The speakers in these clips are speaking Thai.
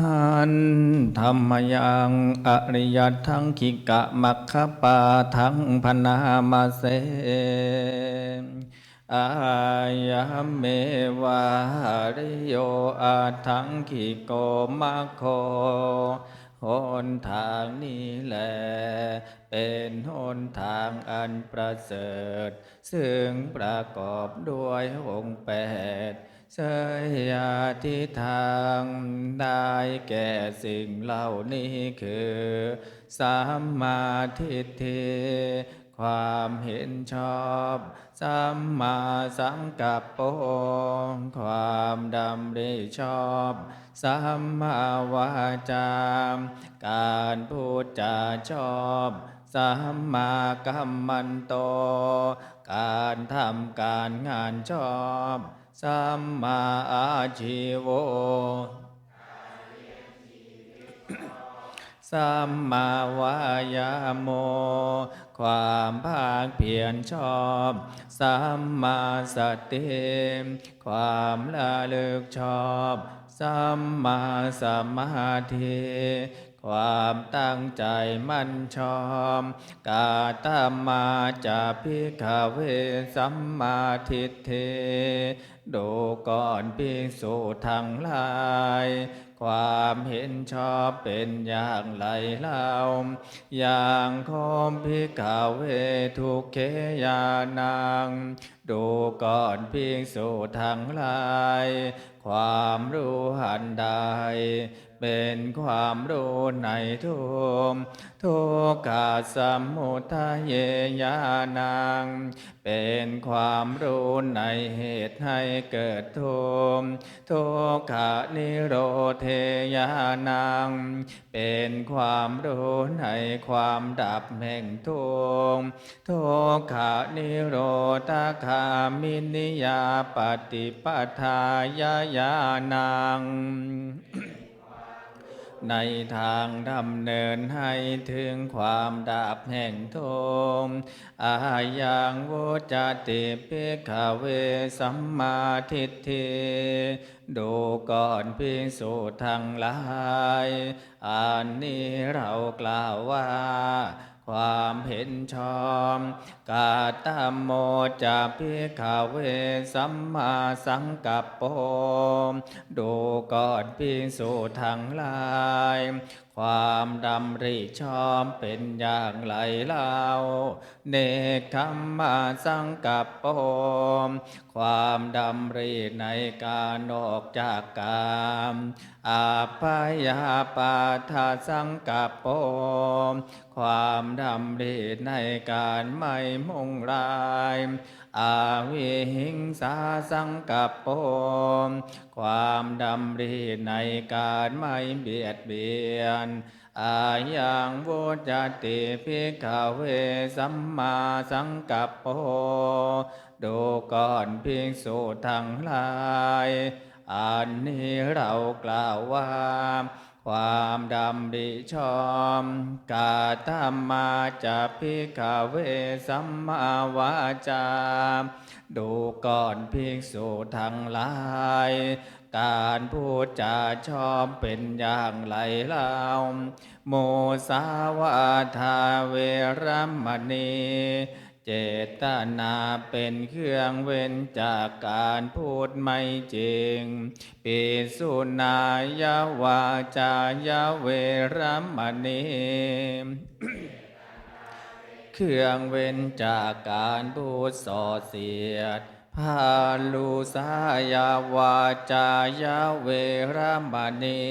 หันธรรมยังอริยทั้งคิกะมัคคปาทั้งพนามาเสอายามเมวาริโยอาทังคิโกมัคโคหนทางนี้แหละเป็นหนทางอันประเสริฐ ซึ่งประกอบด้วยองค์แปด สยาทิทางได้แก่สิ่งเหล่านี้คือสัมมาทิฏฐิความเห็นชอบสัมมาสังกัปโปความดำริชอบสัมมาวาจาการพูดจาชอบสัมมากัมมันโต การทำการงานชอบ สัมมาอาชีโวสัมมาวายาโม ความภาคเพียรชอบ สัมมาสติความละลึกชอบ สัมมาสมาธิความตั้งใจมั่นชอบกาตมาจะพิกาเวสัมมาทิฏฐิ ดูก่อนภิกษุทั้งหลาย ความเห็นชอบเป็นอย่างไรเล่าอย่างคมพิกาเวทุกเขยานาง ดูก่อนภิกษุทั้งหลาย ความรู้หันใด เป็นความรู้ในทุกข์ทุกขาสมุทัยญาณัง เป็นความรู้ในเหตุให้เกิดทุกข์ทุกขานิโรธญาณัง เป็นความรู้ในความดับแห่งทุกข์ทุกขานิโรธคามินิยาปฏิปทายญาณัง ในทางดำเนินให้ถึงความดับแห่งโทุกข์อายังวุจติเปิขเวสัมมาทิฏฐิดูก่อนพิสุทั้งหลาย อันนี้เรากล่าวว่า ความเห็นชอบกาตามโมจะพิขเวสัมมาสังกัปโปดูก่อนพิสุทั้งหลาย ความดำริชอบเป็นอย่างไรเล่า เนคขมมาสังกัปโปความดำริในการออกจากกามอาพยาปาทาสังกัปโปความดำริในการไม่มุ่งร้าย อาวิหิงสาสังกัปโปความดำริในการไม่เบียดเบียนอายังวุจติภิกขเวสัมมาสังกัปโปดูก่อนภิกษุทั้งหลาย อันนี้เรากล่าวว่า ความดำริชอบกาตามมาจะพิกาเวสัมมาวาจา ดูก่อนภิกษุทั้งหลาย การพูดจาชอบเป็นอย่างไรเล่าโมสาวาทาเวรมณี เจตนาเป็นเครื่องเว้นจากการพูดไม่จริง ปิสุนายาวาจายเวรมณีเครื่องเว้นจากการพูดส่อเสียดพาลูสายาวาจายเวรมณี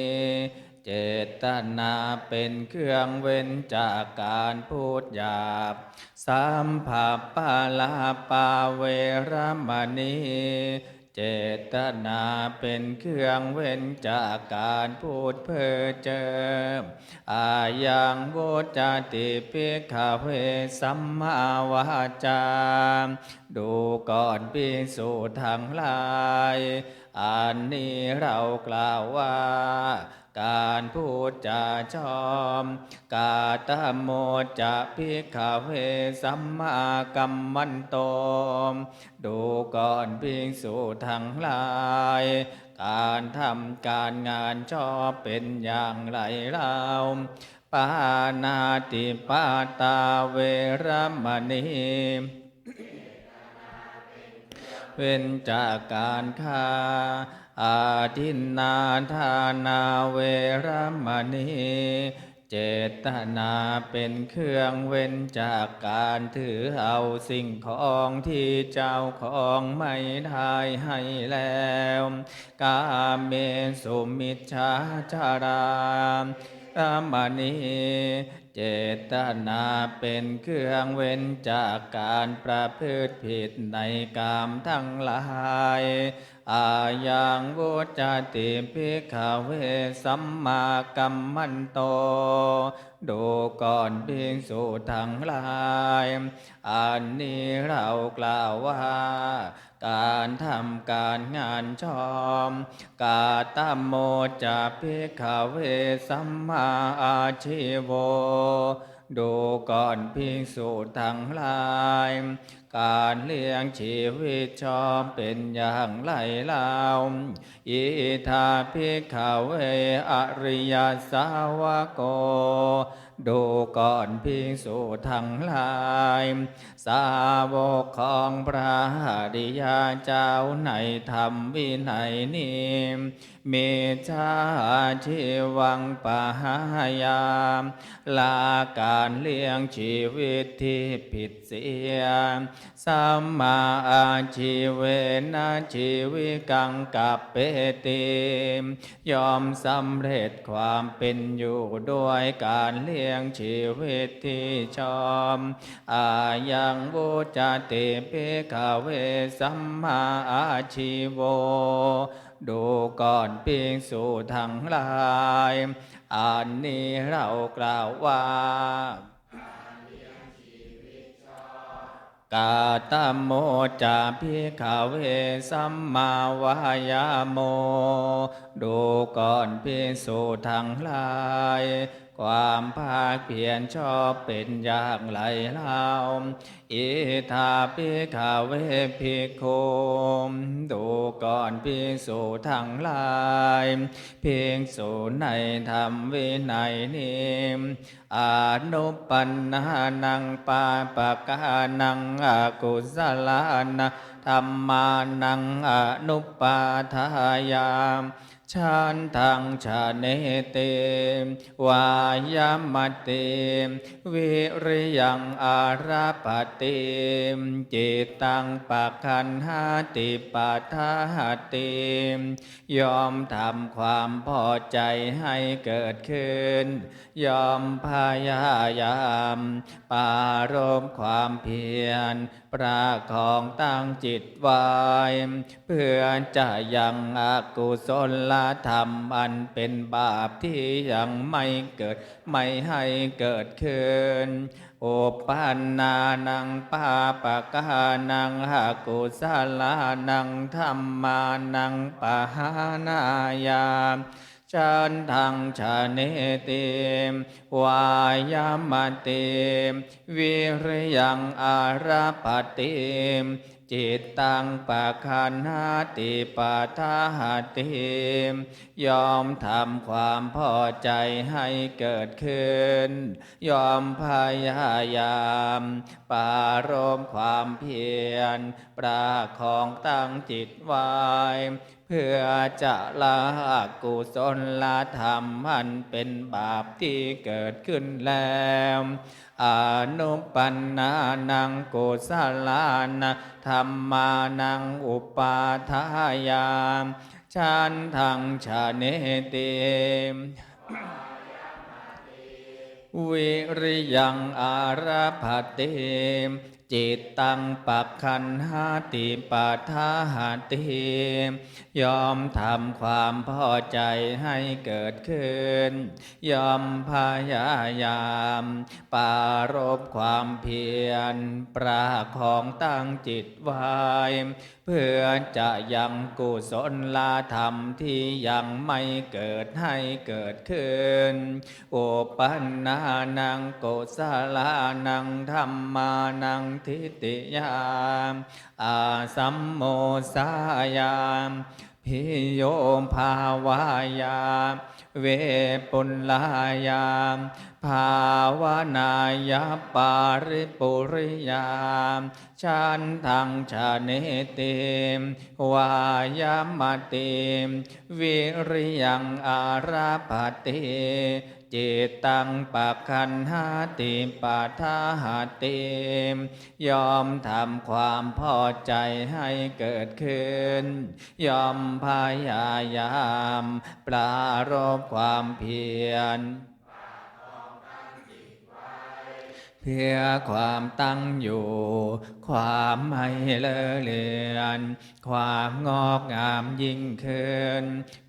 เจตนาเป็นเครื่องเว้นจากการพูดหยาบ สัมผัสปาลาปาเวรมณีเจตนาเป็นเครื่องเว้นจากการพูดเพ้อเจ้ออายังโวจติปิกขเวสัมมาวาจา ดูก่อนพิสูทั้งหลาย อันนี้เรากล่าวว่า การพูดจาชอม กาตโมจะพิกขเวสัมมากัมมันโตดูก่อนพิสูทั้งหลาย การทำการงานชอบเป็นอย่างไรเล่าปานาติปาตาเวรมณี เว้นจากการฆ่าอาทินนาทานาเวรมณีเจตนาเป็นเครื่องเว้นจากการถือเอาสิ่งของที่เจ้าของไม่ได้ให้แล้ว กาเมสุมิชฌาจารารามณี เจตนาเป็นเครื่องเว้นจากการประพฤติผิดในกามทั้งหลายอายังวุจติภิกเวสัมมากัมมันโต ดูก่อนภิกษุทั้งหลาย อันนี้เรากล่าวว่า การทำการงานชอม กาตโมจะภิกขเวสัมมาอาชิโวดูก่อนภิกษุทั้งหลาย การเลี้ยงชีวิตชอบเป็นอย่างไรเล่าอิทาภิขเวอริยสาวโก ดูก่อนภิกษุทั้งหลาย สาวกของพระอริยเจ้าในธรรมวินัยนี้ มีชาชีวังปะหายามลาการเลี้ยงชีวิตที่ผิดเสียสัมมาอาชีเวนะชีวิกังกับเปติยอมสำเร็จความเป็นอยู่ด้วยการเลี้ยงชีวิตที่ชอบอายังบุจติเปกเวสัมมาอาชีโว ดูก่อนภิกษุทั้งหลายอันนี้เรากล่าวว่า กาตโมจาพิขาเวสัมมาวายาโม ดูก่อนภิกษุทั้งหลาย ความภาคเพียรชอบเป็นอย่างไรเล่าอิทาภิกขเวภิกขุมดูก่อนภิกษุทั้งหลายภิกษุในธรรมวินัยนี้อานุปันนานังปาปะกานังอกุศลานะธรรมานังอนุปาทายาม ชันทังชาเนเต วายามเต วิริยังอาราปเติจิตตังปะคันหาติปาทาติยอมทำความพอใจให้เกิดขึ้น ยอมพยายามปารมความเพียร ประของตั้งจิตไว้เพื่อจะยังอกุศลธรรมอันเป็นบาปที่ยังไม่เกิดไม่ให้เกิดขึ้นโอปันนานังปาปะกานังหากุสลานังธรรมานังปะหานายาม ชันทังชาเนติวายามติวิริยังอาราปติจิตตังปะคันหาติปาทาหติยอมทำความพอใจให้เกิดขึ้น ยอมพยายามปารมความเพียรปราของตั้งจิตไว้ เพื่อจะละกุศลละธรรมมันเป็นบาปที่เกิดขึ้นแล้วอนุปันนานังกุศลานะธรรมานังอุปาทายามชันทังชาเนติวิริยังอาราภติ จิตตังปักคันหาติปัฏฐาหาติยอมทำความพอใจให้เกิดขึ้น ยอมพยายามปรารบความเพียร ประของตั้งจิตไว้ เพื่อจะยังกุศลลาธรรมที่ยังไม่เกิดให้เกิดขึ้นโอปันนานังโกสลานังธรรมานังทิติยามอาสัมโมสายาม พิโยมภาวายามเวปุลลายามภาวนายาปาริปุริยามชันทังชาเนติมวายามติมวิริยังอาราปติ จิตตังปักขันหาติปัทาหาติมยอมทำความพอใจให้เกิดขึ้น ยอมพยายาม ปรารบความเพียร พื่อความตั้งอยู่ ความไม่เลอะเลือน ความงอกงามยิ่งขึ้น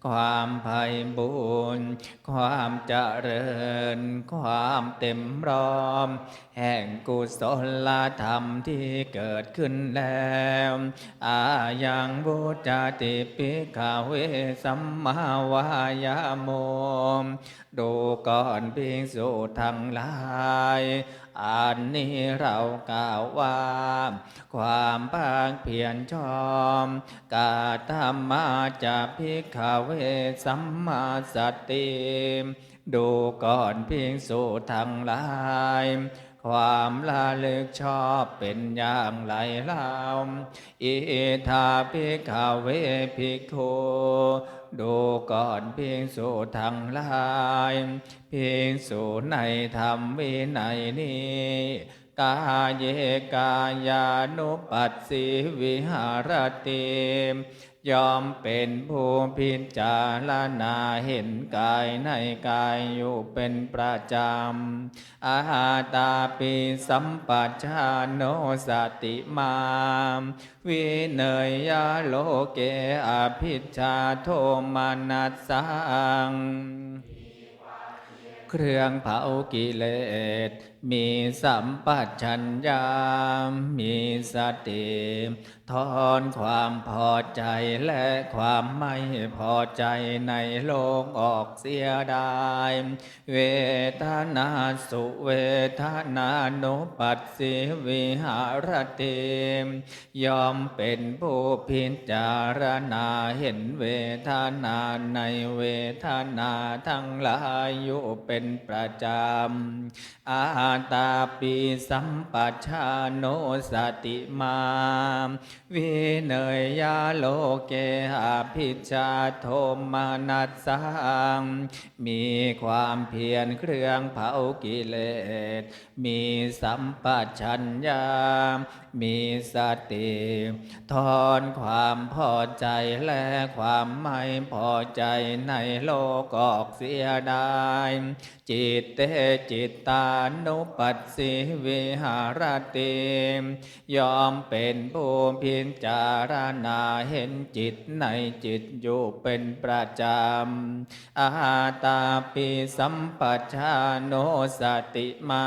ความไพ่บุญความเจริญ ความเต็มรอม แห่งกุศลธรรมที่เกิดขึ้นแล้ว อายังบุจติปิกาเวสัมมาวายาโม ดูก่อนเพียงสุทั้งหลาย อันนี้เรากล่าวว่า ความภาคเพียรชอมกาธรรมาจะพิกขเวสัมมาสติดูก่อนเพียงสุทั้งหลาย ความละลึกชอบเป็นอย่างไรเล่าอิทาพิกขเวภิกขุ ดูก่อนเพียงสุทั้งหลายเพียงสูในธรรมวินัยนี้กาเยกายานุปัสสิวิหารติ ยอมเป็นผู้พิจารณาเห็นกายในกายอยู่เป็นประจำอาหาตาปิสัมปัชาโนสติมามวิเนยยาโลเกอภิชาโทมานัสสังเครื่องเผากิเลส มีสัมปชัญญะมีสติถอนความพอใจและความไม่พอใจในโลกออกเสียได้เวทนาสุเวทนานุปัสสิวิหารติยอมเป็นผู้พิจารณาเห็นเวทนาในเวทนาทั้งหลายอยู่เป็นประจำอาตาปีสัมปัชชาโนสติมาวิเนยยาโลเกหาพิชาโทมานัสสังมีความเพียรเครื่องเผากิเลส มีสัมปชัญญะมีสติถอนความพอใจและความไม่พอใจในโลกออกเสียได้ จิตเตจิตตานุปัสสิวิหารติยอมเป็นผู้พิจารณาเห็นจิตในจิตอยู่เป็นประจำอาตาปิสัมปชาโนสติมา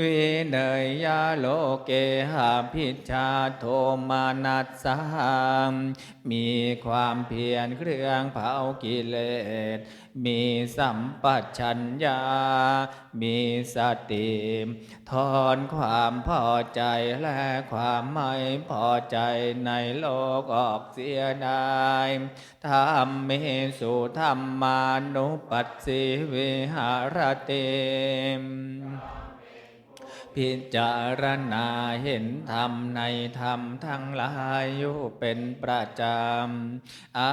วิเนยยาโลเกหาพิชาโทมานัสสังมีความเพียรเครื่องเผากิเลส มีสัมปชัญญา มีสติถอนความพอใจและความไม่พอใจในโลกออกเสียได้ธรรมเมสุธรรมานุปัสสิวิหารเตม พิจารณาเห็นธรรมในธรรมทั้งหลายอยู่เป็นประจำ อา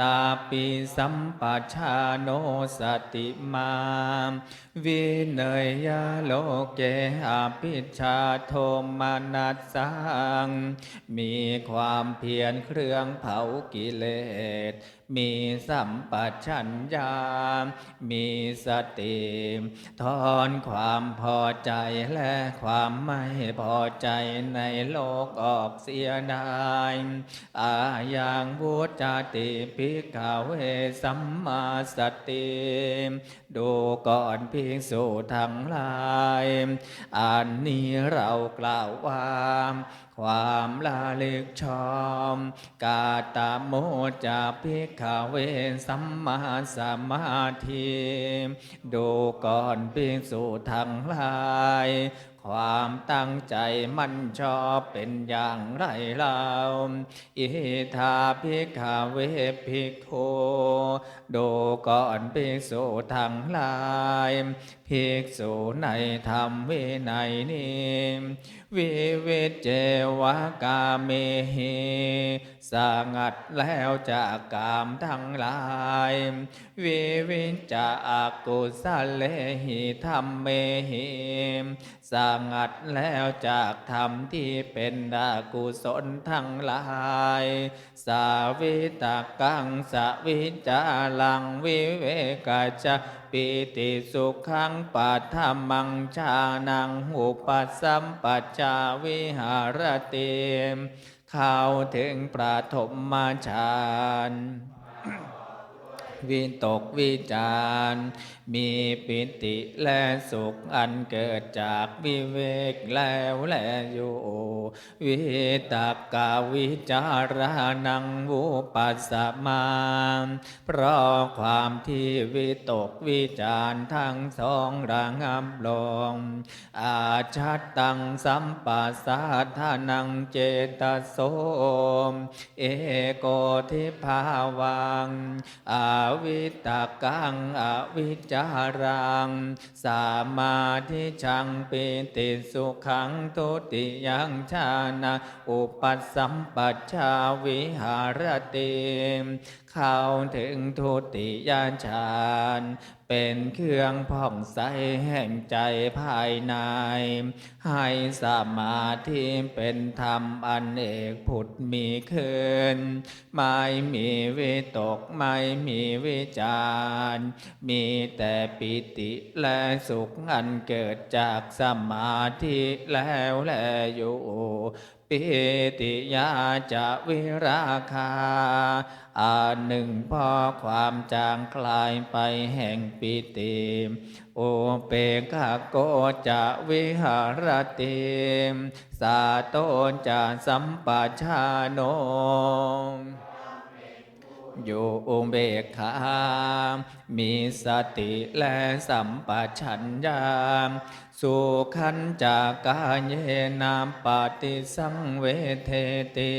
ตาปิสัมปชาโนสติมา วิเนยยาโลเกอาปิชาโทมานัสสัง มีความเพียรเครื่องเผากิเลส มีสัมปชัญญะมีสติถอนความพอใจและความไม่พอใจในโลกออกเสียได้ อายังวุจติภิกขเวสัมมาสติดูก่อนภิกษุทั้งหลาย อันนี้เรากล่าวว่า ความลาลึกชอม กาตาโมจะพิกขเวสัมมาสมาธิดูก่อนภิกษุทั้งหลาย ความตั้งใจมั่นชอบเป็นอย่างไรเล่าอิทาภิกขเวภิกขุดูก่อนภิกษุทั้งหลายภิกษุในธรรมวินัยนี้ วิเวจเจวกาเมหิสงัดแล้วจากกามทั้งหลายวิวิจากุสเลหิธรรมเมหิสงัดแล้วจากธรรมที่เป็นอากุศลทั้งหลาย สาวิตากังสวิจาลังวิเวกาจะ ปิติสุขังปัฏฐมังชานังหุปัสสัมปัจจาวิหารติเข้าถึงประถมมาฌาน วิตกวิจารมีปิติและสุขอันเกิดจากวิเวกแล้วแลอยู่ วิตกกาวิจารนังวุปัสสมา เพราะความที่วิตกวิจารทั้งสองระงับลง อาชัดตังสัมปัสสาทานังเจตโสม เอโกทิภาวังอาวิตกังอวิจารัง สามาธิชังปิติสุขังทุติยังชานะอุปัสสัมปัชชาวิหารติ เข้าถึงทุติยานฌานเป็นเครื่องผ่องใสแห่งใจภายใน ให้สมาธิเป็นธรรมอันเอกผุดมีขึ้น ไม่มีวิตกไม่มีวิจารมีแต่ปิติและสุขอันเกิดจากสมาธิแล้วแลอยู่ ปิติยาจะวิราคา อาหนึ่งพอความจางคลายไปแห่งปิติโอเปกะโกจะวิหารติสาโตจะสัมปชาโนอยู่อุเบกขา มีสติและสัมปชัญญะ สุขันจากกายเยนามปฏิสังเวเทติ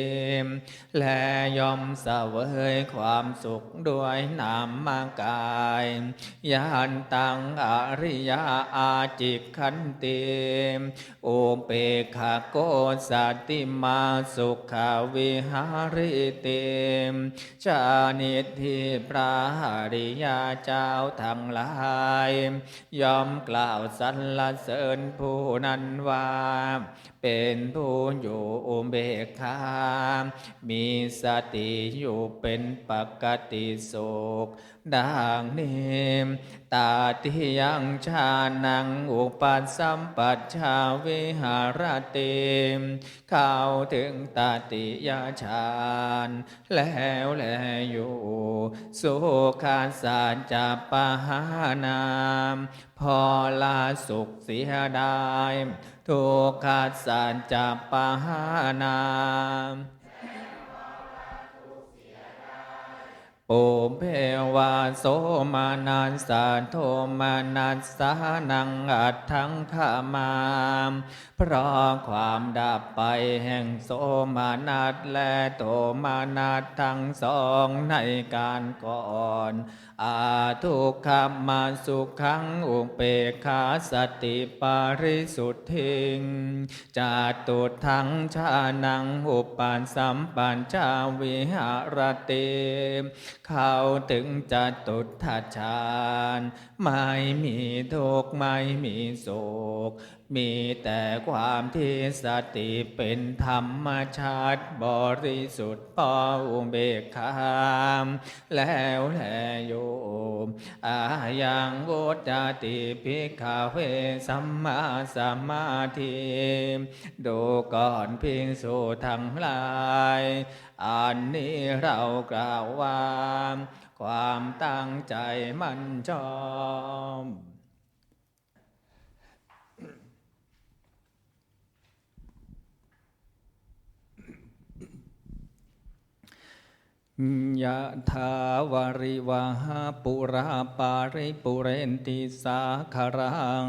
และยอมเสวยความสุขด้วยนามกายยานตังอริยอาจิกขันติโอเปคาโกสัตติมาสุขาวิหาริติชานิทิพระหริยาเจ้าทั้งหลาย ยอมกล่าวสรรเสริญผู้นั้นว่าเป็นผู้อยู่อุเบกขามีสติอยู่เป็นปกติสุขดังนี้ตาติยังชานังอุปัสสัมปัชชาวิหารติเข้าถึงตาติยาฌานแล้วแลอยู่ สุขาสารจะปะหานามพอลาสุขเสียได้ทุกขาสารจะปะหานาม โอเพวาโสมานาสสาโทมานัสสานังอัตถังขามามเพราะความดับไปแห่งโสมานัสและโทมานัสทั้งสองในการก่อน อาทุกขมาสุขังอุเปกขาสติปาริสุทธิงจาตุทังชานังอุปานสัมปัญจาวิหารติเข้าถึงจตุทัชฌาน ไม่มีทุกข์ไม่มีโศก มีแต่ความที่สติเป็นธรรมชาติบริสุทธิ์ปออุเบกขามแล้วแลโยมอายังโวจติภิกขเวสัมมาสัมมาธิดูก่อนพิงสุทั้งหลาย อันนี้เรากล่าวว่า ความตั้งใจมันชอบยะถาวริวหาปุราปาริปุเรนติสาคารัง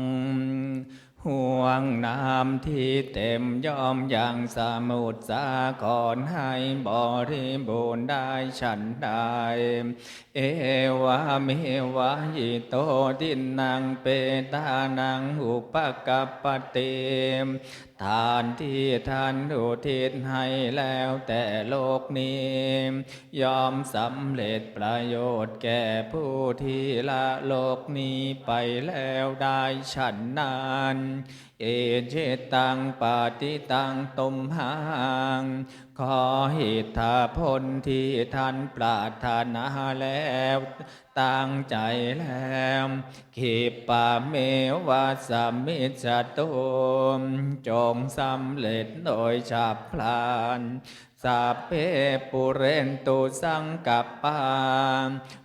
ห่วงน้ำที่เต็มย่อมอย่างสมุทรสาครให้บริบูรณ์ได้ฉันใดเอวามิวะยิโตดินนางเปตานังอุปกัปปติทานที่ท่านอุทิศให้แล้วแต่โลกนี้ ยอมสำเร็จประโยชน์แก่ผู้ที่ละโลกนี้ไปแล้วได้ฉันนานเอเจตังปาติตังตมหัง ขอหิทธาพลที่ท่านปรารถนาแล้วตั้งใจแล้วขีปาเมวาสมิจตุมจงสำเร็จโดยฉับพลันสัพเพปุเรนตุสังกัปปา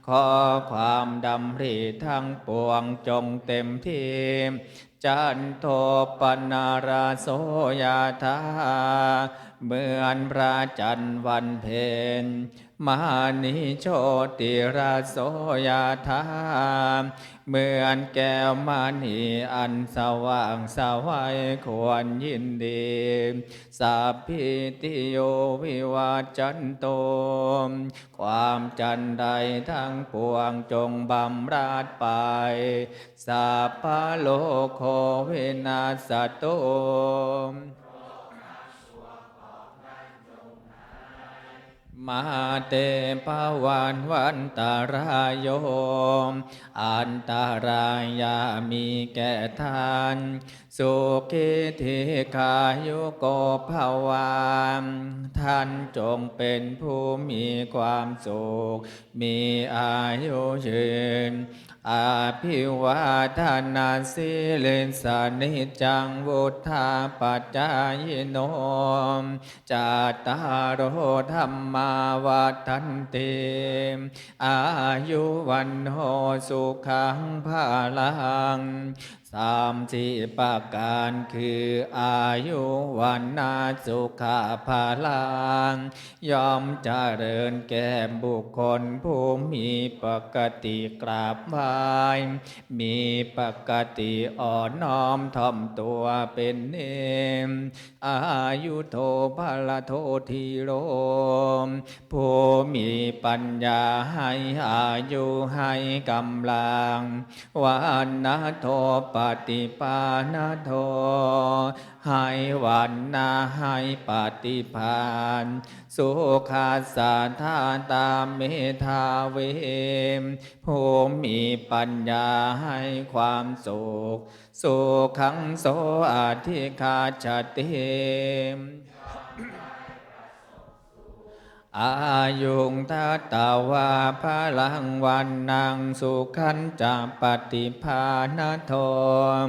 ขอความดำริทั้งปวงจงเต็มที่จันโทปนาราโสยาธาเหมือนพระจันทร์วันเพ็ญมานิโชติราโสยาธาเหมือนแก้วมณีอันสว่างสวัยควรยินดีสัพพิติโยวิวาจันโตความจันใดทั้งปวงจงบำราดไปสัพพโลโควินาสตุ มาเตภวันวันตารายโยมอันตารายามีแก่ทานสุขิธิกายุโกภวามท่านจงเป็นผู้มีความสุข มีอายุยืนอาภิวาทานาสิเลนสานิจังวุธาปัจจายโนมจาตารโหธรรมาวัฏันติอายุวันโหสุขังภาลัง สามสี่ประการคืออายุวันนาสุขาภาลังยอมเจริญแก่บุคคลผู้มีปกติกราบไหว้มีปกติอ่อนน้อมถ่อมตัวเป็นเนมอายุโทภาลโททีโรมผู้มีปัญญาให้อายุให้กำลังวันนาโทปฏิปานาโทให้วันนาให้ปฏิพานสุขาสาธาตาเมธาเวมผู้มีปัญญาให้ความสุขสุขังโสอาธิคาชติม อายุงทัตาวาพลังวันนางสุขันจะปฏิภาณโทม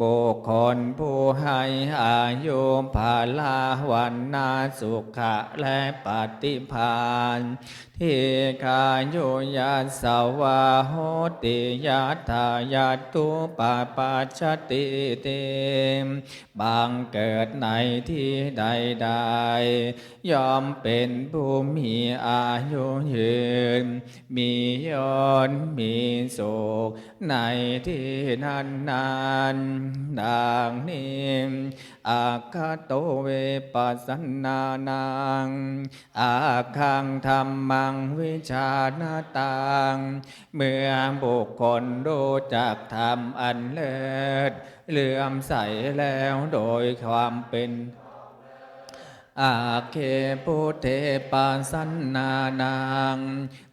บุคคลผู้ให้อายุภาลาวันนาสุขะและปฏิภาณทิกายุยัสสวาโหติยัตถายาตุปาปัจจติเตมบางเกิดในที่ใดๆยอมเป็นผู้มีอายุยืน มียอนมีสุขในที่นั้นนานดังนี้อาคาโตเวปัสสนานัง อาคังธรรมังวิชานาตัง เมื่อบุคคลรู้จักธรรมอันเลิศเลื่อมใสแล้วโดยความเป็น อาเคพุเทปัสสันนานัง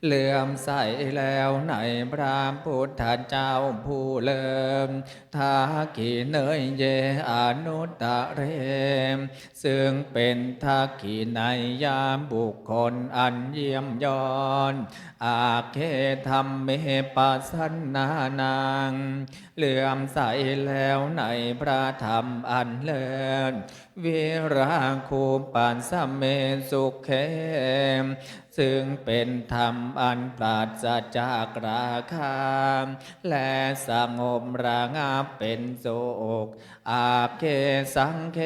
เลื่อมใสแล้วในพระพุทธเจ้าผู้เลิมทาขีเนยเยอนุตตะเรม ซึ่งเป็นทักขีในยามบุคคลอันเยี่ยมยอนอาเคธรรมเมปัสนนานัง เลื่อมใสแล้วในพระธรรมอันเลิศวิราคูปันสมเมสุขเขมซึ่งเป็นธรรมอันปราศจากราคา และสงบระงับเป็นโศกอาเคสังเค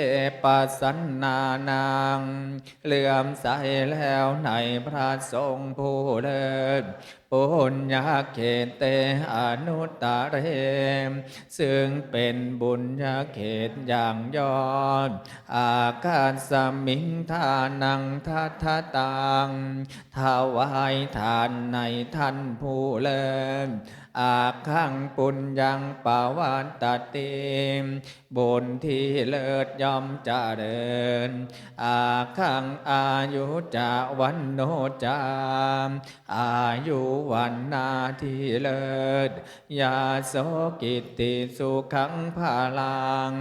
ปัสสันนานังเลื่อมใสแล้วในพระทรงผู้เลิศปุญญาเขตเตอนุตตะเรมซึ่งเป็นบุญญาเขตอย่างยอด อาการสมิงทานังทัทตังถวายทานในท่านผู้เลิศอาคังปุญญังปาวันตติม บุญที่เลิศย่อมจะเจริญอาคังอายุจะวันโนจามอายุวันนาที่เลิศยาโสกิตติสุขังภาลัง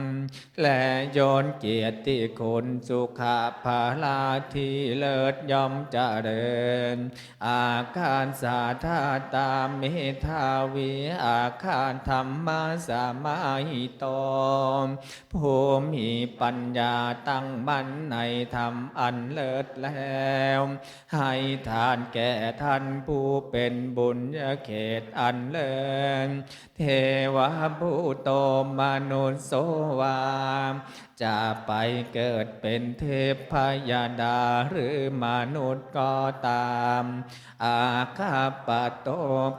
และโยนเกียรติคุณสุขาภาลาที่เลิศย่อมจะเจริญอาคารสาธาตาเมธาวีอาคารธรรมสามาหิโตมผู้มีปัญญาตั้งมั่นในธรรมอันเลิศแล้ว ให้ทานแก่ท่านผู้เป็นบุญญาเขตอันเลิศเทวะผู้โตมนุษย์โสวาจะไปเกิดเป็นเทพพยาดาหรือมนุษย์ก็ตาม อาคาปโต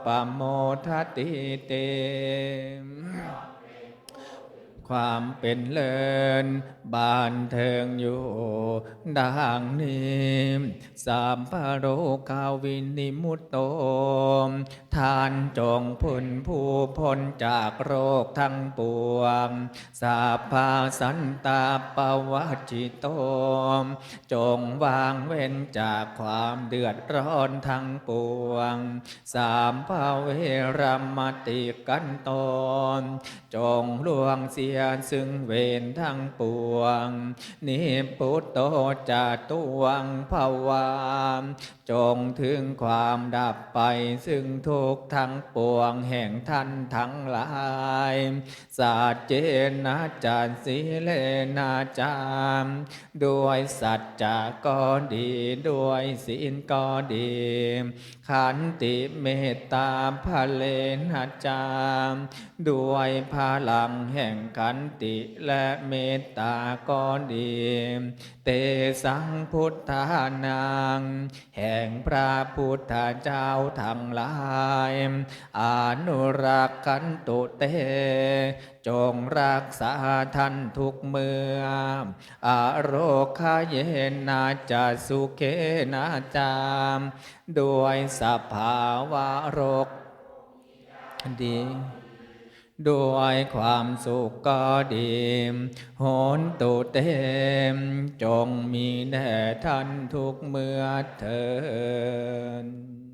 ปโมทติเต ความเป็นเลินบานเทิงอยู่ดังนี้สามพระโรคาวินิมุตโต ทานจงพ้นผู้พ้นจากโรคทั้งปวง สาพาสันตาปวัจิโตมจงวางเว้นจากความเดือดร้อนทั้งปวง สามภาเวรมติกันตนจงล่วงเสียซึ่งเวรทั้งปวง นิพุตโตจาตุวังภาวาม จงถึงความดับไปซึ่งทุกทั้งปวงแห่งท่านทั้งหลายสาเจนะจารสีเลนาจามด้วยสัจจะก็ดีด้วยศีลก็ดี ขันติเมตตาภะเลนะจามด้วยพลังแห่งขันติและเมตตาก็ดี เตสังพุทธานังแห่ห่งพระพุทธเจ้าทั้งหลายอนุรักขันตุเต จงรักษาท่านทุกเมื่ออโรคาเยนาจะสุเคนาจามด้วยสภาวะโรคดี ด้วยความสุขก็ดีโหนตุเตม จงมีแด่ท่านทุกเมื่อเถิด